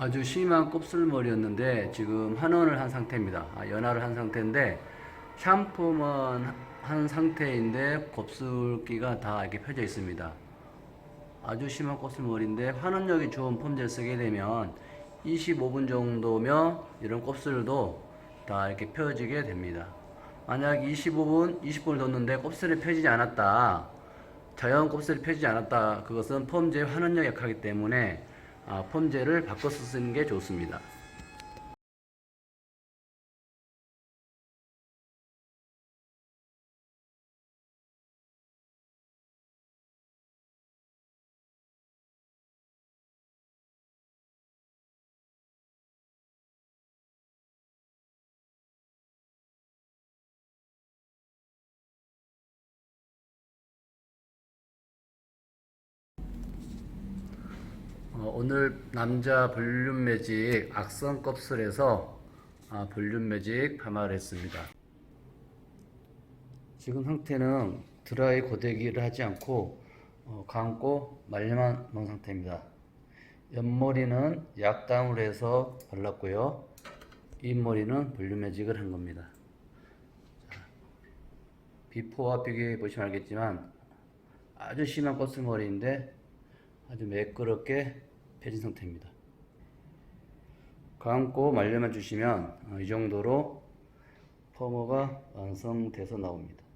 아주 심한 곱슬머리였는데 지금 환원을 한 상태입니다. 아, 연화를 한 상태인데 샴푸만 한 상태인데 곱슬기가 다 이렇게 펴져 있습니다. 아주 심한 곱슬머리인데 환원력이 좋은 폼젤 쓰게 되면 25분 정도면 이런 곱슬도 다 이렇게 펴지게 됩니다. 만약 25분, 20분을 뒀는데 곱슬이 펴지지 않았다. 자연 곱슬이 펴지지 않았다. 그것은 폼젤 환원력 약하기 때문에 아, 폼젤을 바꿔서 쓰는 게 좋습니다. 어, 오늘 남자 볼륨 매직 악성 껍슬에서 아, 볼륨 매직 파마를 했습니다. 지금 상태는 드라이 고데기를 하지 않고 어, 감고 말려만 놓은 상태입니다. 옆머리는 약담을 해서 발랐고요. 윗머리는 볼륨 매직을 한 겁니다. 자, 비포와 비교해 보시면 알겠지만 아주 심한 껍슬머리인데 아주 매끄럽게 펴진 상태입니다. 감고 말려만 주시면 어, 이 정도로 펌머가 완성돼서 나옵니다.